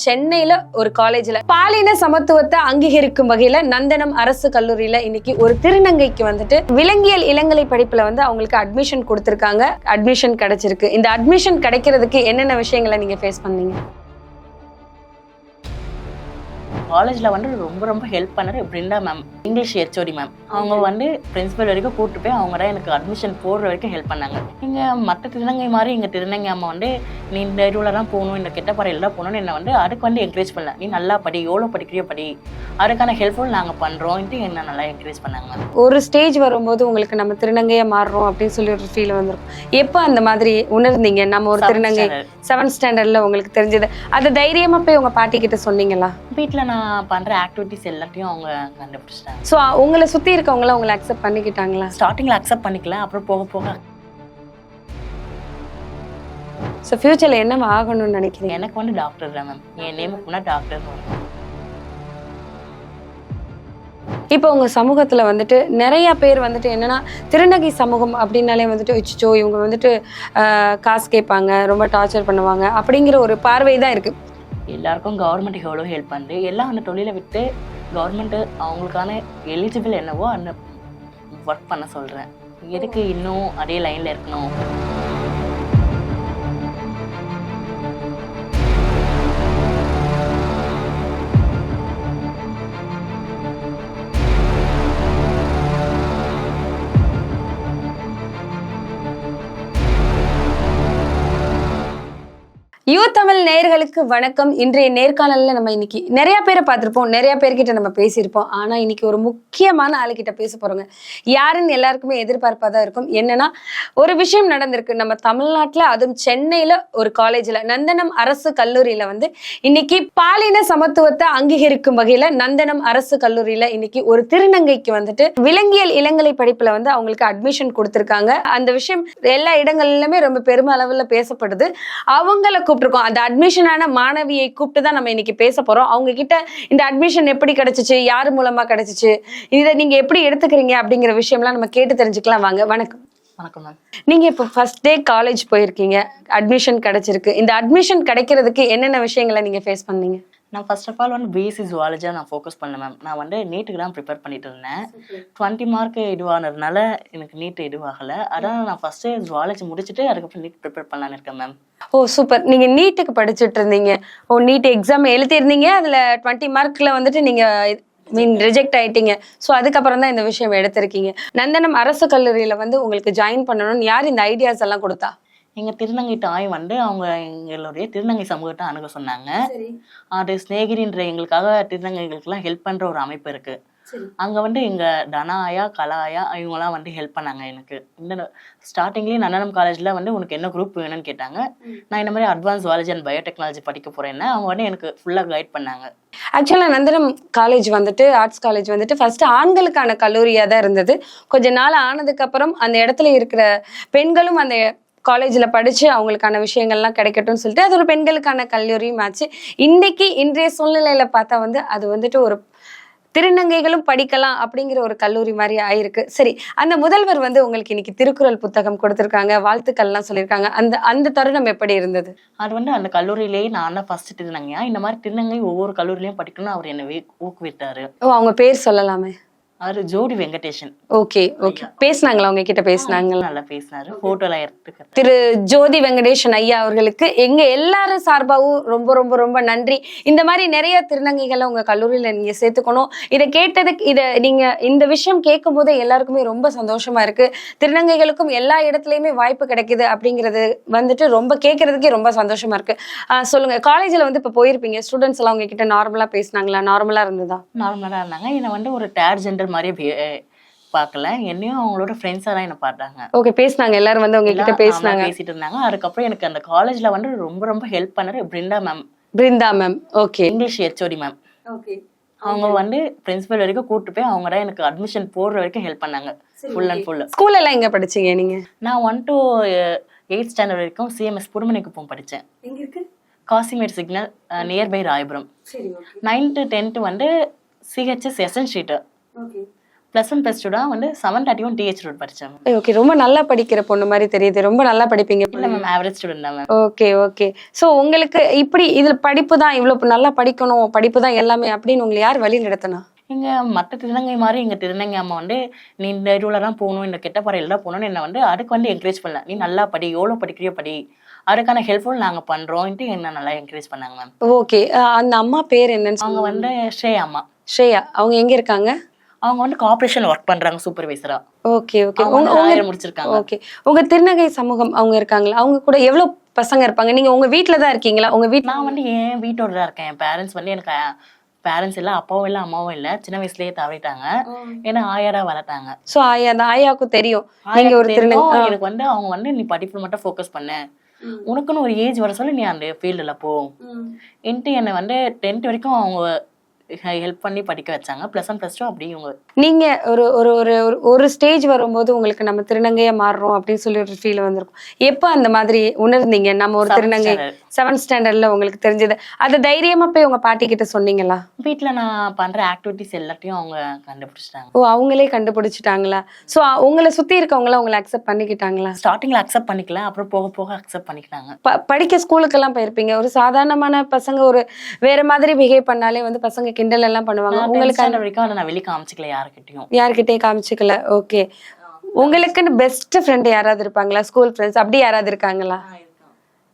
சென்னையில ஒரு காலேஜ்ல பாலின சமத்துவத்தை அங்கீகரிக்கும் வகையில நந்தனம் அரசு கல்லூரியில இன்னைக்கு ஒரு திருநங்கைக்கு வந்துட்டு விலங்கியல் இளங்கலை படிப்புல வந்து அவங்களுக்கு அட்மிஷன் கொடுத்திருக்காங்க. அட்மிஷன் கிடைச்சிருக்கு. இந்த அட்மிஷன் கிடைக்கிறதுக்கு என்னென்ன விஷயங்களை நீங்க ஃபேஸ் பண்ணீங்க? காலேஜில் வந்து ரொம்ப ரொம்ப ஹெல்ப் பண்ணது Brindha ma'am English HOD ma'am அவங்க வந்து பிரின்சிபல் வரைக்கும் கூப்பிட்டு போய் அவங்க தான் எனக்கு அட்மிஷன் போடுற வரைக்கும் ஹெல்ப் பண்ணாங்க. இங்கே மற்ற திருநங்கை மாதிரி இங்கே திருநங்கை அம்மா வந்து நீ இந்த இதுவில் தான் போகணும் இந்த கெட்ட பறையில் தான் போகணும்னு என்னை வந்து அதுக்கு வந்து என்கரேஜ் பண்ணல. நீ நல்லா படி எவ்வளோ படிக்கிறியோ படி. அதுக்கான ஹெல்ப்ஃபுல் நாங்கள் பண்ணுறோன்ட்டு என்ன நல்லா என்கரேஜ் பண்ணாங்க. ஒரு ஸ்டேஜ் வரும்போது உங்களுக்கு நம்ம திருநங்கையா மாறுறோம் அப்படின்னு சொல்லி ஒரு ஃபீல் வந்துரும் எப்போ அந்த மாதிரி உணர்ந்தீங்க? நம்ம ஒரு திருநங்கை செவன்த் ஸ்டாண்டர்ட்ல உங்களுக்கு தெரிஞ்சது. அது தைரியமா போய் உங்க பாட்டி கிட்ட சொன்னீங்களா? வீட்டில் நான் பண்ணுற ஆக்டிவிட்டிஸ் எல்லாத்தையும் அவங்க கண்டுபிடிச்சிட்டாங்க. ஸோ உங்களை சுத்தி இருக்கவங்கள உங்களை அக்செப்ட் பண்ணிக்கிட்டாங்களா? ஸ்டார்டிங்கில் அக்செப்ட் பண்ணிக்கல அப்புறம் போக போக ஸோ ஃபியூச்சர்ல என்ன ஆகணும்னு நினைக்கிறீங்க? எனக்கு வந்து டாக்டர் தான் மேம் என் நேமுக்கு முன்னாடி டாக்டர் இப்போ உங்க சமூகத்துல வந்துட்டு நிறைய பேர் வந்துட்டு என்னன்னா திருநங்கை சமூகம் அப்படின்னாலே வந்துட்டு வச்சுச்சோ இவங்க வந்துட்டு காசு கேட்பாங்க ரொம்ப டார்ச்சர் பண்ணுவாங்க அப்படிங்கிற ஒரு பார்வை தான் இருக்கு. எல்லாருக்கும் கவர்மெண்ட் எவ்வளோ ஹெல்ப் பண்ணுது. எல்லாம் அந்த தொழிலை விட்டு கவர்மெண்ட்டு அவங்களுக்கான எலிஜிபிள் என்னவோ அந்த ஒர்க் பண்ண சொல்கிறேன் எதுக்கு இன்னும் அதே லைனில் இருக்கணும்? யூ தமிழ் நேயர்களுக்கு வணக்கம். இன்றைய நேர்காணல்ல நம்ம இன்னைக்கு நிறைய பேரை பார்த்துருப்போம். நிறைய பேர்கிட்ட நம்ம பேசியிருப்போம். ஆனா இன்னைக்கு ஒரு முக்கியமான ஆளுகிட்ட பேச போறோங்க. யாருன்னு எல்லாருக்குமே எதிர்பார்ப்பா தான் இருக்கும். என்னன்னா ஒரு விஷயம் நடந்திருக்கு. நம்ம தமிழ்நாட்டுல அதுவும் சென்னையில ஒரு காலேஜ்ல நந்தனம் அரசு கல்லூரியில வந்து இன்னைக்கு பாலின சமத்துவத்தை அங்கீகரிக்கும் வகையில நந்தனம் அரசு கல்லூரியில இன்னைக்கு ஒரு திருநங்கைக்கு வந்துட்டு விலங்கியல் இளங்கலை படிப்புல வந்து அவங்களுக்கு அட்மிஷன் கொடுத்துருக்காங்க. அந்த விஷயம் எல்லா இடங்கள்லுமே ரொம்ப பெருமை அளவுல பேசப்படுது. அவங்கள கூப்பிட்டுருக்கோம் அந்த அட்மிஷனான மாணவியை கூப்பிட்டு தான் நம்ம இன்னைக்கு பேச போறோம். அவங்க கிட்ட இந்த அட்மிஷன் எப்படி கிடைச்சிச்சு? யார் மூலமா கிடைச்சிச்சு? இதை நீங்க எப்படி எடுத்துக்கிறீங்க அப்படிங்கிற விஷயம்லாம் நம்ம கேட்டு தெரிஞ்சுக்கலாம். வாங்க வணக்கம். வணக்கம் மேம். நீங்க இப்போ ஃபர்ஸ்ட் டே காலேஜ் போயிருக்கீங்க. அட்மிஷன் கிடைச்சிருக்கு. இந்த அட்மிஷன் கிடைக்கிறதுக்கு என்னென்ன விஷயங்களை நீங்க ஃபேஸ் பண்ணீங்க? நான் ஃபர்ஸ்ட் ஆஃப் ஆல் வந்து பிஎஸ்சி ஜுவாலஜியாக நான் ஃபோக்கஸ் பண்ணேன் மேம் நான் வந்து நீட்டுக்கு தான் ப்ரிப்பேர் பண்ணிட்டு இருந்தேன். டுவெண்ட்டி மார்க் இதுவானதுனால எனக்கு நீட் இதுவாகலை. அதான் நான் ஃபஸ்ட்டு ஜுவாலஜி முடிச்சுட்டு அதுக்கப்புறம் நீட் ப்ரிப்பேர் பண்ணலான்னு இருக்கேன் மேம் ஓ சூப்பர் நீங்க நீட்டுக்கு படிச்சுட்டு இருந்தீங்க. ஓ நீட் எக்ஸாம் எழுதிருந்தீங்க அதுல டுவெண்ட்டி மார்க்ல வந்துட்டு நீங்க மீன் ரிஜெக்ட் ஆயிட்டீங்க. ஸோ அதுக்கப்புறம் தான் இந்த விஷயம் எடுத்திருக்கீங்க. நந்தனம் அரசு கல்லூரியில வந்து உங்களுக்கு ஜாயின் பண்ணணும்னு யார் இந்த ஐடியாஸ் எல்லாம் கொடுத்தா? எங்கள் திருநங்கை தாய் வந்து அவங்க எங்களுடைய திருநங்கை சமூகத்தை அணுக சொன்னாங்க. அது ஸ்நேகிரின்ற எங்களுக்காக திருநங்கைகளுக்கெல்லாம் ஹெல்ப் பண்ணுற ஒரு அமைப்பு இருக்கு. அங்கே வந்து எங்கள் தனாயா கலாயா இவங்கெல்லாம் வந்து ஹெல்ப் பண்ணாங்க எனக்கு. இந்த ஸ்டார்டிங்லேயே நன்னனம் காலேஜில் வந்து உனக்கு என்ன குரூப் வேணும்னு கேட்டாங்க. நான் இந்த மாதிரி அட்வான்ஸ் ஜுவாலஜி அண்ட் பயோடெக்னாலஜி படிக்க போகிறேன்னா அவங்க வந்து எனக்கு ஃபுல்லாக கைட் பண்ணாங்க. ஆக்சுவலா நந்தனம் காலேஜ் வந்துட்டு ஆர்ட்ஸ் காலேஜ் வந்துட்டு ஃபர்ஸ்ட் ஆண்களுக்கான கல்லூரியா தான் இருந்தது. கொஞ்ச நாள் ஆனதுக்கு அப்புறம் அந்த இடத்துல இருக்கிற பெண்களும் அந்த காலேஜ்ல படிச்சு அவங்களுக்கான விஷயங்கள்லாம் கிடைக்கட்டும்னு சொல்லிட்டு அது ஒரு பெண்களுக்கான கல்லூரியும் ஆச்சு. இன்னைக்கு இன்றைய சூழ்நிலையில பார்த்தா வந்து அது வந்துட்டு ஒரு திருநங்கைகளும் படிக்கலாம் அப்படிங்கிற ஒரு கல்லூரி மாதிரி ஆயிருக்கு. சரி அந்த முதல்வர் வந்து உங்களுக்கு இன்னைக்கு திருக்குறள் புத்தகம் கொடுத்திருக்காங்க வாழ்த்துக்கள்லாம் சொல்லியிருக்காங்க. அந்த அந்த தருணம் எப்படி இருந்தது? அது வந்து அந்த கல்லூரியிலேயே நான் தான் ஃபர்ஸ்ட் திருநங்கையா? இந்த மாதிரி திருநங்கை ஒவ்வொரு கல்லூரிலையும் படிக்கணும்னு அவர் என்னை ஊக்குவித்தாரு. ஓ அவங்க பேர் சொல்லலாமே. அவர் ஜோடி வெங்கடேஷன். Okay okay. பேசுனாங்களா? அவங்க கிட்ட பேசுனாங்களா? நல்லா பேசினாரு. போட்டோலாம் எடுத்துக்கிறேன். திரு ஜோதி வெங்கடேசன் ஐயா அவர்களுக்கு எங்க எல்லாரும் சார்பாகவும் ரொம்ப ரொம்ப ரொம்ப நன்றி. இந்த மாதிரி நிறைய திருநங்கைகளை உங்க கல்லூரியில நீங்க சேர்த்துக்கணும். இதை கேட்டதுக்கு இதை நீங்க இந்த விஷயம் கேட்கும் போது எல்லாருக்குமே ரொம்ப சந்தோஷமா இருக்கு. திருநங்கைகளுக்கும் எல்லா இடத்துலயுமே வாய்ப்பு கிடைக்குது அப்படிங்கிறது வந்துட்டு ரொம்ப கேட்கறதுக்கே ரொம்ப சந்தோஷமா இருக்கு. சொல்லுங்க காலேஜ்ல வந்து இப்ப போயிருப்பீங்க. ஸ்டூடெண்ட்ஸ் எல்லாம் உங்ககிட்ட நார்மலா பேசினாங்களா? நார்மலா இருந்ததா? நார்மலாக தான் இருந்தாங்க. என்னை வந்து ஒரு தேர்ட் ஜெண்டர் மாதிரியே பே- பார்க்கல. என்னையும் அவங்களோட ஃப்ரெண்ட்ஸாக தான் என்னை பார்த்தாங்க. ஓகே பேசினாங்க. எல்லாரும் வந்து உங்ககிட்ட பேசினாங்க. பேசிட்டு இருந்தாங்க. அதுக்கப்புறம் எனக்கு அந்த காலேஜ்ல வந்து ரொம்ப ரொம்ப ஹெல்ப் பண்ணது Brindha ma'am Brindha ma'am okay English HOD ma'am okay அவங்க வந்து பிரின்சிபல் வரைக்கும் கூட்டு போய் அவங்க தான் எனக்கு அட்மிஷன் போடுற வரைக்கும் ஹெல்ப் பண்ணாங்க. ஃபுல் அண்ட் ஃபுல் ஸ்கூல்ல எல்லாம் எங்க படிச்சீங்க நீங்க? நான் ஒன் டு எயிட் ஸ்டாண்டர்ட் வரைக்கும் சிஎம்எஸ் புதுமனை குப்பம் படித்தேன் எங்க இருக்கு? Kasimedu signal nearby Royapuram. சரி நைன்த்து டென்த்து வந்து CHS SN street okay plus one plus two தான் வந்து seven thirty one TH road படித்தேன் ஓகே. ரொம்ப நல்லா படிக்கிற பொண்ணு மாதிரி தெரியுது. ரொம்ப நல்லா படிப்பீங்க இல்லை மேம் ஆவரேஜ் ஸ்டூடெண்ட் தான் மேம் ஓகே ஓகே. சோ உங்களுக்கு இப்படி இதுல படிப்பு தான் இவ்வளவு நல்லா படிக்கணும் படிப்பு தான் எல்லாமே அப்படின்னு உங்களை யார் வழி நடத்தினா? இங்க மற்ற திருநங்கை மாதிரி எங்க திருநங்கை அம்மா வந்து நீ இந்த இதுல தான் போகணும் இந்த கெட்ட பறையில தான் போகணும்னு என்ன வந்து அதுக்கு வந்து என்கரேஜ் பண்ணல. நீ நல்லா படி எவ்வளோ படிக்கிறியோ படி. அதுக்கான ஹெல்ப்ஃபுல் நாங்க பண்றோம்ட்டு என்ன நல்லா என்கரேஜ் பண்ணாங்க மேம் ஓகே. அந்த அம்மா பேர் என்னன்னு அவங்க வந்து ஸ்ரேயா அம்மா. ஸ்ரேயா அவங்க எங்க இருக்காங்க? அவங்க வந்து கார்பரேஷன் ஒர்க் பண்றாங்க சூப்பர்வைசரா ஓகே ஓகே உங்க முடிச்சிருக்காங்க. ஓகே உங்க திருநங்கை சமூகம் அவங்க இருக்காங்களா? அவங்க கூட எவ்வளவு பசங்க இருப்பாங்க? நீங்க உங்க வீட்ல தான் இருக்கீங்களா? உங்க வீட்ல நான் வந்து என் வீட்டோட தான் இருக்கேன். என் பேரண்ட்ஸ் வந்து எனக்கு பேரண்ட்ஸ் இல்ல அப்பாவும் இல்ல அம்மாவும் இல்ல. சின்ன வயசுலயே தவறிட்டாங்க. ஏன்னா ஆயாடா வளர்த்தாங்க. சோ ஆயா அந்த ஆயாவுக்கும் தெரியும். நீங்க ஒரு திருநங்கை எனக்கு வந்து அவங்க வந்து நீ படிப்புல மட்டும் ஃபோக்கஸ் பண்ணு. உனக்குன்னு ஒரு ஏஜ் வர சொல்லி நீ அந்த ஃபீல்டுல போ. என்ட்டு என்னை வந்து டென்த் வரைக்கும் அவங்க ஹெல்ப் பண்ணி படிக்க வச்சாங்க. ப்ளஸ் ஒன் ப்ளஸ் டூ அப்படி இவங்க நீங்க ஒரு ஒரு ஒரு ஒரு- ஸ்டேஜ் வரும்போது உங்களுக்கு நம்ம திருநங்கையா மாறுறோம் அப்படின்னு சொல்லி ஒரு ஃபீல் வந்திருக்கும். எப்ப அந்த மாதிரி உணர்ந்தீங்க? நம்ம ஒரு திருநங்கை. செவன்த் ஸ்டாண்டர்ட்ல உங்களுக்கு தெரிஞ்சது. அது தைரியமா போய் உங்க பாட்டி கிட்ட சொன்னீங்களா? வீட்ல நான் பண்ற ஆக்டிவிட்டிஸ் எல்லாத்தையும் அவங்க கண்டுபிடிச்சிட்டாங்க. ஓ அவங்களே கண்டுபிடிச்சிட்டாங்களா? சோ உங்களை சுத்தி இருக்கவங்கள உங்களை அக்செப்ட் பண்ணிக்கிட்டாங்களா? ஸ்டார்டிங்ல அக்செப்ட் பண்ணிக்கல அப்புறம் போக போக அக்செப்ட் பண்ணிக்கிட்டாங்க. படிக்க ஸ்கூலுக்கெல்லாம் போயிருப்பீங்க. ஒரு சாதாரணமான பசங்க ஒரு வேற மாதிரி பிஹேவ் பண்ணாலே வந்து பசங்க கிண்டல் எல்லாம் பண்ணுவாங்க. உங்களுக்கு உங்களுக்கு வரைக்கும் அதை நான் வெளியே காமிச்சிக்கல யாருக்கிட்டையும். யார்கிட்டயும் காமிச்சுக்கல. ஓகே உங்களுக்குன்னு பெஸ்ட் ஃப்ரெண்ட் யாராவது இருப்பாங்களா? ஸ்கூல் ஃப்ரெண்ட்ஸ் அப்படி யாராவது இருக்காங்களா?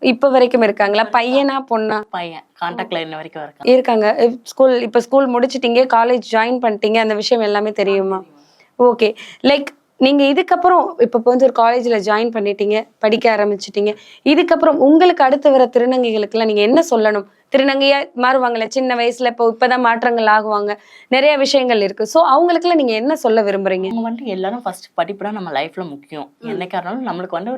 இப்ப வரைக்கும் இருக்காங்களா? பையனா பொண்ணா? பையன். கான்டாக்ட்ல இன்ன வரைக்கும் இருக்கான். இருக்காங்க. ஸ்கூல் இப்ப ஸ்கூல் முடிச்சிட்டீங்க காலேஜ் ஜாயின் பண்ணிட்டீங்க அந்த விஷயம் எல்லாமே தெரியுமா? ஓகே லைக் நீங்க இதுக்கப்புறம் இப்ப வந்து ஒரு காலேஜ்ல ஜாயின் பண்ணிட்டீங்க படிக்க ஆரம்பிச்சிட்டீங்க. இதுக்கப்புறம் உங்களுக்கு அடுத்து வர திருநங்கைகளுக்கெல்லாம் நீங்க என்ன சொல்லணும்? திருநங்கையா மாறுவாங்கல்ல சின்ன வயசுல இப்போ இப்பதான் மாற்றங்கள் ஆகுவாங்க. நிறைய விஷயங்கள் இருக்கு. சோ அவங்களுக்கெல்லாம் நீங்க என்ன சொல்ல விரும்புறீங்க? அவங்க வந்து எல்லாரும் ஃபர்ஸ்ட் படிப்பு தான் நம்ம லைஃப்ல முக்கியம். என்னைக்கா இருந்தாலும் நம்மளுக்கு வந்து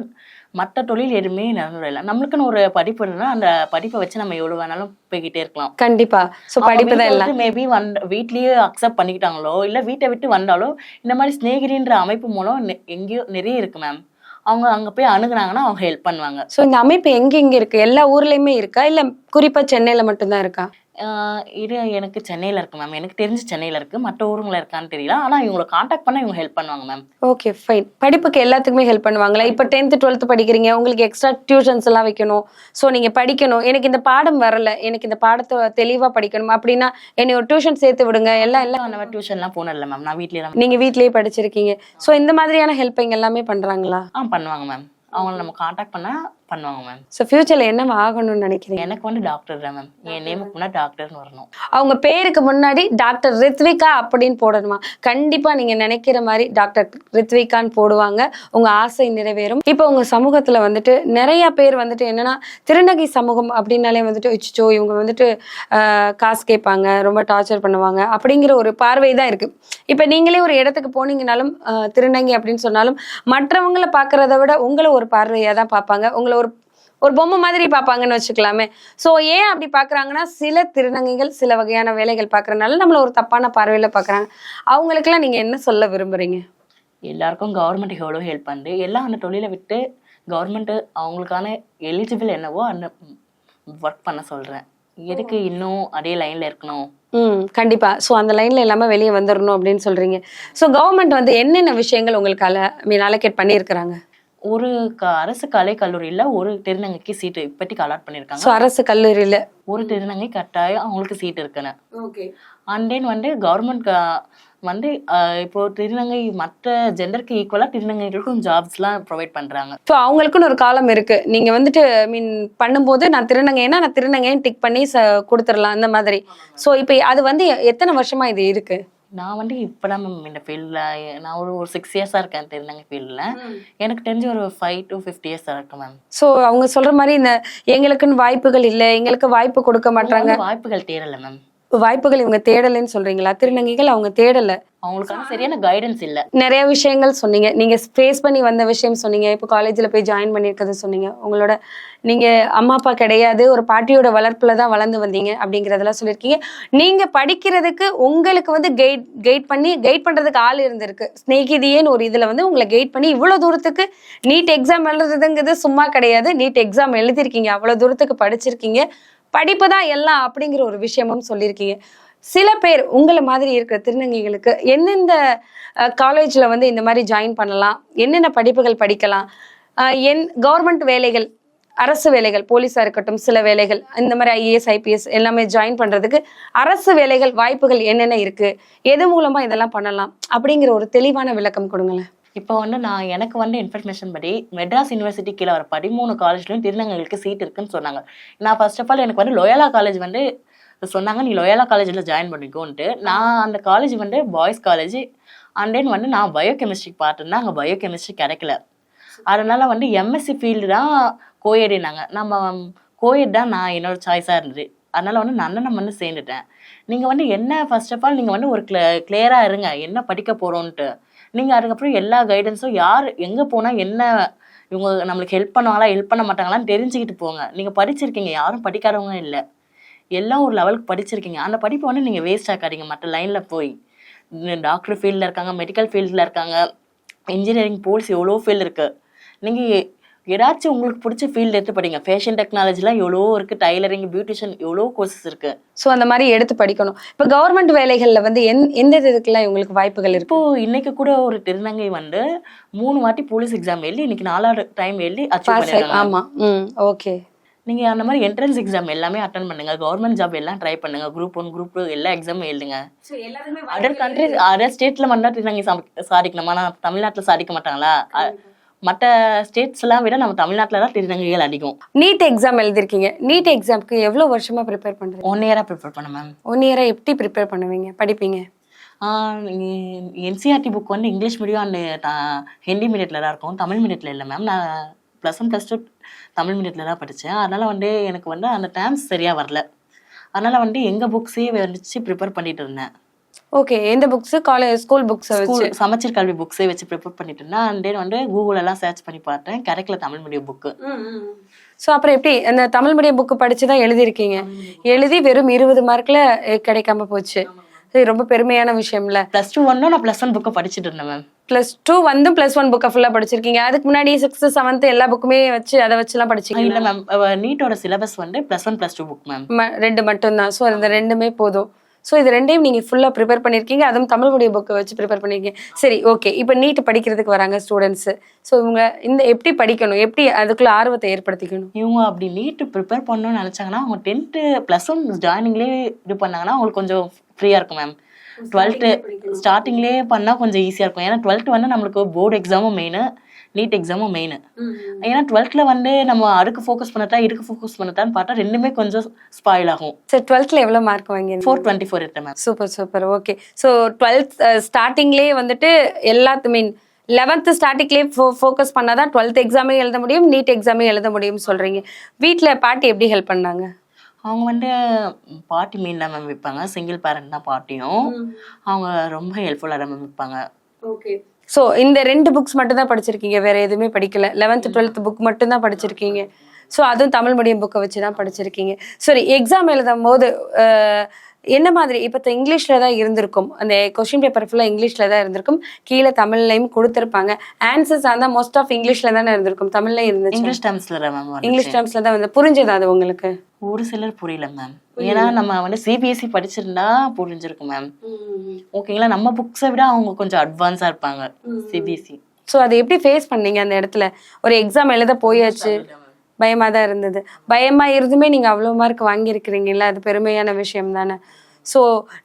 மற்ற தொழில் எதுவுமே இல்லை. நம்மளுக்குன்னு ஒரு படிப்பு இருந்தா அந்த படிப்பை வச்சு நம்ம எவ்வளவு வேணாலும் போய்கிட்டே இருக்கலாம். கண்டிப்பா. சோ படிப்பு தான் எல்லாம். மேபி வந்த வீட்லயே அக்செப்ட் பண்ணிக்கிட்டாங்களோ இல்ல வீட்டை விட்டு வந்தாலோ இந்த மாதிரி ஸ்நேகிரின்ற அமைப்பு மூலம் எங்கேயோ நிறைய இருக்கு மேம் அவங்க அங்க போய் அணுகுனாங்கன்னா அவங்க ஹெல்ப் பண்ணுவாங்க. சோ இந்த அமைப்பு எங்க எங்க இருக்கு? எல்லா ஊர்லயுமே இருக்கா? இல்ல குறிப்பா சென்னையில மட்டும்தான் இருக்கா? இது எனக்கு சென்னையில இருக்கு மேம் எனக்கு தெரிஞ்சு சென்னையில இருக்கு. மற்ற ஊருங்கள இருக்கான்னு தெரியல. ஆனா இவங்களை காண்டாக்ட் பண்ண இவங்க ஹெல்ப் பண்ணுவாங்க மேம் ஓகே ஃபைன் படிப்புக்கு எல்லாத்துக்குமே ஹெல்ப் பண்ணுவாங்களா? இப்போ டென்த்து டுவெல்த் படிக்கிறீங்க. உங்களுக்கு எக்ஸ்ட்ரா டியூஷன்ஸ் எல்லாம் வைக்கணும். ஸோ நீங்க படிக்கணும். எனக்கு இந்த பாடம் வரல. எனக்கு இந்த பாடத்தை தெளிவா படிக்கணும். அப்படின்னா என்னை ஒரு டியூஷன் சேர்த்து விடுங்க. எல்லாம் எல்லாம். மாதிரி டியூஷன்லாம் போனதில்ல மேம் நான் வீட்லயே தான் நீங்க வீட்லயே படிச்சிருக்கீங்க. ஸோ இந்த மாதிரியான ஹெல்ப் எல்லாமே பண்றாங்களா? ஆ பண்ணுவாங்க மேம் அவங்கள நம்ம காண்டாக்ட் பண்ணா பண்ணுவாங்க மேம் ஸோ ஃபியூச்சர்ல என்ன ஆகணும்னு நினைக்கிறீங்க? எனக்கு வந்து டாக்டர் தான் மேம் என் நேமுக்கு முன்னாடி டாக்டர்னு வரணும். அவங்க பேருக்கு முன்னாடி டாக்டர் ரித்விகா அப்படின்னு போடணுமா? கண்டிப்பா நீங்க நினைக்கிற மாதிரி டாக்டர் ரித்விகான்னு போடுவாங்க. உங்க ஆசை நிறைவேறும். இப்போ உங்க சமூகத்துல வந்துட்டு நிறைய பேர் வந்துட்டு என்னன்னா திருநங்கை சமூகம் அப்படின்னாலே வந்துட்டு வச்சுச்சோ இவங்க வந்துட்டு காசு கேட்பாங்க ரொம்ப டார்ச்சர் பண்ணுவாங்க அப்படிங்கிற ஒரு பார்வை தான் இருக்கு. இப்ப நீங்களே ஒரு இடத்துக்கு போனீங்கனாலும் திருநங்கை அப்படின்னு சொன்னாலும் மற்றவங்கள பாக்குறத விட உங்களை ஒரு பார்வையா தான் பார்ப்பாங்க. உங்களை ஒரு பொம்மை மாதிரி பார்ப்பாங்கன்னு வச்சுக்கலாமே. சோ ஏன் அப்படி பாக்குறாங்கன்னா சில திருநங்கைகள் சில வகையான வேலைகள் பார்க்கறதுனால நம்மள ஒரு தப்பான பார்வையில பாக்குறாங்க அவங்களுக்கெல்லாம் நீங்க என்ன சொல்ல விரும்புறீங்க? எல்லாருக்கும் கவர்மெண்ட் எவ்வளோ ஹெல்ப் பண்ணுது எல்லாம் அந்த தொழிலை விட்டு கவர்மெண்ட் அவங்களுக்கான எலிஜிபிள் என்னவோ அந்த ஒர்க் பண்ண சொல்றேன். எதுக்கு இன்னும் அதே லைன்ல இருக்கணும்? ம் கண்டிப்பா. சோ அந்த லைன்ல எல்லாமே வெளியே வந்துடணும் அப்படின்னு சொல்றீங்க. சோ கவர்மெண்ட் வந்து என்னென்ன விஷயங்கள் உங்களுக்கு அல மீன் அலோகேட் பண்ணியிருக்கிறாங்க? ஒரு க- அரசு கலை கல்லூரியில ஒரு திருநங்கைக்கு சீட்டு இப்போதைக்கு அலாட் பண்ணியிருக்காங்க சோ அரசு கல்லூரியில. ஒரு திருநங்கை கட்டாயம் அவங்களுக்கு சீட் இருக்குன்னு ஓகே. அண்ட் தென் வந்து கவர்மெண்ட் வந்து இப்போ திருநங்கை மற்ற ஜெண்டருக்கு ஈக்குவலா திருநங்கைகளுக்கும் ஜாப்ஸ்லாம் ப்ரொவைட் பண்றாங்க. ஸோ அவங்களுக்குன்னு ஒரு காலம் இருக்கு. நீங்க வந்துட்டு மீன் பண்ணும்போது நான் திருநங்கைன்னா நான் திருநங்கைன்னு டிக் பண்ணி ச கொடுத்துடலாம் அந்த மாதிரி. ஸோ இப்போ அது வந்து எத்தனை வருஷமா இது இருக்கு? நான் வந்து இப்பதான் மேம் இந்த ஃபீல்டில் நான் ஒரு ஒரு சிக்ஸ் இயர்ஸாக இருக்கேன் திருநங்கை ஃபீல்டில் எனக்கு தெரிஞ்ச ஒரு ஃபைவ் டு ஃபிஃப்டி இயர்ஸ் இருக்கு மேம் ஸோ அவங்க சொல்ற மாதிரி இந்த எங்களுக்குன்னு வாய்ப்புகள் இல்லை எங்களுக்கு வாய்ப்பு கொடுக்க மாட்டாங்க வாய்ப்புகள் தேடல மேம் வாய்ப்புகள் இவங்க தேடலைன்னு சொல்றீங்களா? திருநங்கைகள் அவங்க தேடல. அவங்களுக்கான சரியான கைடன்ஸ் இல்ல. நிறைய விஷயங்கள் சொன்னீங்க. நீங்க ஃபேஸ் பண்ணி வந்த விஷயம் சொன்னீங்க. இப்போ காலேஜ்ல போய் ஜாயின் பண்ணியிருக்கிறது சொன்னீங்க. உங்களோட நீங்க அம்மா அப்பா கிடையாது. ஒரு பாட்டியோட வளர்ப்புல தான் வளர்ந்து வந்தீங்க அப்படிங்கறதெல்லாம் சொல்லியிருக்கீங்க. நீங்க படிக்கிறதுக்கு உங்களுக்கு வந்து கைட் கைட் பண்ணி கைட் பண்றதுக்கு ஆள் இருந்திருக்கு. ஸ்நேகிதியேன்னு ஒரு இதுல வந்து உங்களை கைட் பண்ணி இவ்வளவு தூரத்துக்கு நீட் எக்ஸாம் எழுதுறதுங்கிறது சும்மா கிடையாது. நீட் எக்ஸாம் எழுதிருக்கீங்க அவ்வளவு தூரத்துக்கு படிச்சிருக்கீங்க. படிப்பு தான் எல்லாம் அப்படிங்கிற ஒரு விஷயமும் சொல்லியிருக்கீங்க. சில பேர் உங்களை மாதிரி இருக்கிற திருநங்கைகளுக்கு எந்தெந்த காலேஜில் வந்து இந்த மாதிரி ஜாயின் பண்ணலாம்? என்னென்ன படிப்புகள் படிக்கலாம்? என் கவர்மெண்ட் வேலைகள் அரசு வேலைகள் போலீஸாக இருக்கட்டும் சில வேலைகள் இந்த மாதிரி ஐஏஎஸ் ஐபிஎஸ் எல்லாமே ஜாயின் பண்ணுறதுக்கு அரசு வேலைகள் வாய்ப்புகள் என்னென்ன இருக்குது எது மூலமாக இதெல்லாம் பண்ணலாம்? அப்படிங்கிற ஒரு தெளிவான விளக்கம் கொடுங்களேன். இப்போ வந்து நான் எனக்கு வந்து இன்ஃபர்மேஷன் படி மெட்ராஸ் யூனிவர்சிட்டி கீழே வர பதிமூணு காலேஜ்லையும் திருநங்கைகளுக்கு சீட் இருக்குன்னு சொன்னாங்க. நான் ஃபர்ஸ்ட் ஆஃப் ஆல் எனக்கு வந்து லோயாலா காலேஜ் வந்து சொன்னாங்க நீ லோயாலா காலேஜில் ஜாயின் பண்ணிக்கோன்ட்டு. நான் அந்த காலேஜ் வந்து பாய்ஸ் காலேஜ் அண்ட் தென் வந்து நான் பயோ கெமிஸ்ட்ரி பார்த்துருந்தேன் அங்கே பயோ கெமிஸ்ட்ரி கிடைக்கல. அதனால வந்து எம்எஸ்சி ஃபீல்டு தான் கோயடினாங்க நம்ம கோயட் தான் நான் என்னோட சாய்ஸாக இருந்தது. அதனால வந்து நான் அண்ணனை வந்து சேர்ந்துட்டேன். நீங்கள் வந்து என்ன ஃபர்ஸ்ட் ஆஃப் ஆல் நீங்கள் வந்து ஒரு கிள கிளியராக இருங்க. என்ன படிக்க போகிறோன்ட்டு நீங்கள் அதுக்கப்புறம் எல்லா கைடன்ஸும் யார் எங்கே போனால் என்ன இவங்க நம்மளுக்கு ஹெல்ப் பண்ணுவாங்களா ஹெல்ப் பண்ண மாட்டாங்களான்னு தெரிஞ்சுக்கிட்டு போங்க. நீங்கள் படிச்சிருக்கீங்க யாரும் படிக்காதவங்க இல்லை. எல்லாம் ஒரு லெவலுக்கு படிச்சிருக்கீங்க. அந்த படிப்பை வந்து நீங்கள் வேஸ்ட் ஆக்காதீங்க மற்ற லைனில் போய். டாக்டர் ஃபீல்டில் இருக்காங்க மெடிக்கல் ஃபீல்டில் இருக்காங்க இன்ஜினியரிங் போல்ஸ் எவ்வளோ ஃபீல்டு இருக்குது நீங்கள் ஏதாச்சும் உங்களுக்கு பிடிச்ச ஃபீல்டு எடுத்து படிங்க. ஃபேஷன் டெக்னாலஜிலாம் எவ்வளோ இருக்குது டைலரிங் பியூட்டிஷியன் எவ்வளோ கோர்சஸ் இருக்குது ஸோ அந்த மாதிரி எடுத்து படிக்கணும். இப்போ கவர்மெண்ட் வேலைகள்ல வந்து எந் எந்த இதுக்கெல்லாம் இவங்களுக்கு வாய்ப்புகள் இருக்கு? இப்போ இன்னைக்கு கூட ஒரு திருநங்கை வந்து மூணு வாட்டி போலீஸ் எக்ஸாம் எழுதி இன்னைக்கு நாலாவது டைம் எழுதி அச்சீவ் பாஸ் பண்ணிருக்காங்க. ஆமா. ம் ஓகே நீங்க அந்த மாதிரி என்ட்ரன்ஸ் எக்ஸாம் எல்லாமே அட்டன் பண்ணுங்க. கவர்மெண்ட் ஜாப் எல்லாம் ட்ரை பண்ணுங்க. குரூப் ஒன் குரூப் டூ எல்லா எக்ஸாமும் எழுதுங்க. அதர் கண்ட்ரி அதர் ஸ்டேட்ல வந்தா திருநங்கை சாம- சாதிக்கணும்? ஆனா தமிழ்நாட்டுல சாதிக்க மாட்டாங்களா? அ- மத்த ஸ்டேட்ஸ் எல்லாம் விட நம்ம தமிழ்நாட்டுல தான் திருநங்கைகள் அதிகம். NEET exam எழுதிருக்கீங்க. நீட் எக்ஸாம்க்கு எவ்வளவு வருஷமா ப்ரிப்பேர் பண்றீங்க? ஒன் இயரா ப்ரிப்பேர் பண்ண மேம் ஒன் இயரா எப்படி ப்ரிப்பேர் பண்ணுவீங்க? படிப்பீங்க? என்சிஆர்டி புக் வந்து இங்கிலீஷ் மீடியம் அண்ட் ஹிந்தி மீடியத்தில் தான் இருக்கும். தமிழ் மீடியத்தில் இல்லை மேம் நான் plus one plus two Tamil மீடியத்தில் தான் படித்தேன் அதனால் வந்து எனக்கு வந்து அந்த டேர்ம்ஸ் சரியாக வரல. அதனால் வந்து எங்கள் புக்ஸே வச்சு ப்ரிப்பேர் பண்ணிட்டு இருந்தேன். ஓகே எந்த புக்ஸ் காலேஜ் ஸ்கூல் புக்ஸ் வச்சு. சமச்சீர் கல்வி புக்ஸே வச்சு ப்ரிப்பேர் பண்ணிட்டு இருந்தேன் அண்ட் தென் வந்து கூகுள் எல்லாம் சர்ச் பண்ணி பார்த்தேன். கிடைக்கல தமிழ் மீடியம் புக்கு ஸோ அப்புறம் எப்படி? அந்த தமிழ் மீடியம் புக்கு படிச்சு தான் எழுதியிருக்கீங்க. எழுதி வெறும் இருபது மார்க்ல கிடைக்காம போச்சு. இது ரொம்ப பெருமையான விஷயம்ல. ப்ளஸ் டூ ஒன்னும் நான் ப்ளஸ் ஒன் புக்கை படிச்சுட்டு இருந்தேன் மேம் ப்ளஸ் டூ வந்து ப்ளஸ் ஒன் புக்கை ஃபுல்லாக படிச்சிருக்கீங்க. அதுக்கு முன்னாடி சிக்ஸ்த் செவன்த் எல்லா புக்குமே வச்சு அதை வச்சுலாம் படிச்சீங்க இல்லை மேம் நீட்டோட சிலபஸ் வந்து plus one plus two book ma'am ரெண்டு மட்டும்தான். ஸோ அந்த ரெண்டுமே போதும். ஸோ இது ரெண்டையும் நீங்கள் ஃபுல்லாக ப்ரிப்பேர் பண்ணியிருக்கீங்க அதுவும் தமிழ் மீடியம் புக்கை வச்சு ப்ரிப்பேர் பண்ணியிருக்கீங்க சரி ஓகே இப்போ நீட் படிக்கிறதுக்கு வராங்க ஸ்டூடெண்ட்ஸு ஸோ இவங்க இந்த எப்படி படிக்கணும்? எப்படி அதுக்குள்ள ஆர்வத்தை ஏற்படுத்திக்கணும்? இவங்க அப்படி நீட்டு ப்ரிப்பேர் பண்ணணும்னு நினைச்சாங்கன்னா அவங்க டென்த்து ப்ளஸ் ஒன் ஜாயினிங்லேயே இது பண்ணாங்கன்னா அவங்களுக்கு கொஞ்சம் ஃப்ரீயாக இருக்கும் மேம் டுவெல்த்து ஸ்டார்டிங்லேயே பண்ணால் கொஞ்சம் ஈஸியாக இருக்கும். ஏன்னா டுவெல்த்து வந்து நம்மளுக்கு போர்டு எக்ஸாமும் மெயின் நீட் எக்ஸாமும் மெயின் ஏன்னா டுவெல்த்தில் வந்து நம்ம அதுக்கு ஃபோக்கஸ் பண்ணட்டா இதுக்கு ஃபோக்கஸ் பண்ணட்டான்னு பார்த்தா ரெண்டுமே கொஞ்சம் ஸ்பாயில் ஆகும். சரி டுவெல்த்தில் எவ்வளோ மார்க் வாங்கியிருந்தீங்க? ஃபோர் டுவெண்ட்டி ஃபோர் எடுத்தேன் ma'am super super okay so twelfth ஸ்டார்டிங்லேயே வந்துட்டு எல்லாத்து மீன் லெவன்த்து ஸ்டார்டிங்லேயே ஃபோ ஃபோக்கஸ் பண்ணாதான் டுவெல்த் எக்ஸாமே எழுத முடியும் நீட் எக்ஸாமே எழுத முடியும்னு சொல்கிறீங்க வீட்டில் பாட்டி எப்படி ஹெல்ப் பண்ணாங்க? அவங்க வந்து பாட்டி மீன் தான் மேம் விற்பாங்க சிங்கிள் பேரண்ட் தான் பாட்டியும். அவங்க ரொம்ப ஹெல்ப்ஃபுல்லாக தான் மேம் விற்பாங்க ஓகே ஸோ இந்த ரெண்டு புக்ஸ் மட்டும் தான் படிச்சிருக்கீங்க வேற எதுவுமே படிக்கல. லெவன்த் டுவெல்த் புக் மட்டும் தான் படிச்சிருக்கீங்க. ஸோ அதுவும் தமிழ் மீடியம் புக்கை வச்சு தான் படிச்சிருக்கீங்க. சரி எக்ஸாம் எழுதும் போது என்ன மாதிரி? இப்போ இங்கிலீஷ்ல தான் இருந்திருக்கும். அந்த கொஸ்டின் பேப்பர் ஃபுல்லாக இங்கிலீஷ்ல தான் இருந்திருக்கும். கீழே தமிழ்லையும் கொடுத்துருப்பாங்க. ஆன்சர்ஸ் ஆனால் மோஸ்ட் ஆஃப் இங்கிலீஷ்ல தானே இருந்திருக்கும். தமிழ்ல இருந்துச்சு. இங்கிலீஷ் டேர்ம்ஸில் தான் மேம் இங்கிலீஷ் டேர்ம்ஸ்ல தான் வந்து. புரிஞ்சதா அது உங்களுக்கு? ஒரு சிலர் புரியல மேம் ஏன்னா நம்ம வந்து சிபிஎஸ்சி படிச்சிருந்தா புரிஞ்சிருக்கும் மேம். ஓகேங்களா நம்ம புக்ஸை விட அவங்க கொஞ்சம் அட்வான்ஸா இருப்பாங்க. சிபிஎஸ்சி ஸோ அதை எப்படி ஃபேஸ் பண்ணீங்க அந்த இடத்துல? ஒரு எக்ஸாம் எழுத போயாச்சு. பயமாக தான் இருந்தது. பயமாக இருந்துமே நீங்கள் அவ்வளோ மார்க் வாங்கியிருக்கிறீங்கல்ல அது பெருமையான விஷயம் தானே. ஸோ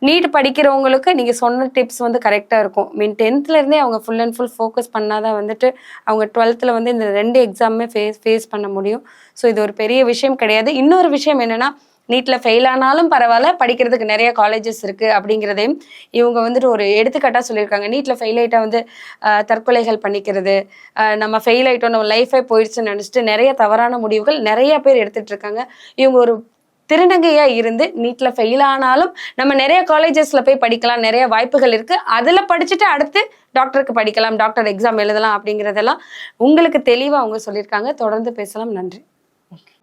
நீட் படிக்கிறவங்களுக்கு நீங்கள் சொன்ன டிப்ஸ் வந்து கரெக்டாக இருக்கும். மீன் டென்த்துலேருந்தே அவங்க ஃபுல் அண்ட் ஃபுல் ஃபோக்கஸ் பண்ணால் தான் வந்துட்டு அவங்க டுவெல்த்தில் வந்து இந்த ரெண்டு எக்ஸாமுமே ஃபேஸ் ஃபேஸ் பண்ண முடியும். ஸோ இது ஒரு பெரிய விஷயம் கிடையாது. இன்னொரு விஷயம் என்னென்னா நீட்டில் ஃபெயில் ஆனாலும் பரவாயில்ல படிக்கிறதுக்கு நிறைய காலேஜஸ் இருக்குது அப்படிங்கிறதையும் இவங்க வந்துட்டு ஒரு எடுத்துக்காட்டாக சொல்லியிருக்காங்க. நீட்டில் ஃபெயில் ஆகிட்டா வந்து தற்கொலைகள் பண்ணிக்கிறது நம்ம ஃபெயில் ஆகிட்டோம் நம்ம லைஃபே போயிடுச்சுன்னு நினச்சிட்டு நிறைய தவறான முடிவுகள் நிறைய பேர் எடுத்துகிட்டு இருக்காங்க. இவங்க ஒரு திருநங்கையா இருந்து நீட்ல ஃபெயில் ஆனாலும் நம்ம நிறைய காலேஜஸ்ல போய் படிக்கலாம் நிறைய வாய்ப்புகள் இருக்கு. அதுல படிச்சுட்டு அடுத்து டாக்டருக்கு படிக்கலாம் டாக்டர் எக்ஸாம் எழுதலாம் அப்படிங்கிறதெல்லாம் உங்களுக்கு தெளிவா அவங்க சொல்லியிருக்காங்க. தொடர்ந்து பேசலாம். நன்றி. ஓகே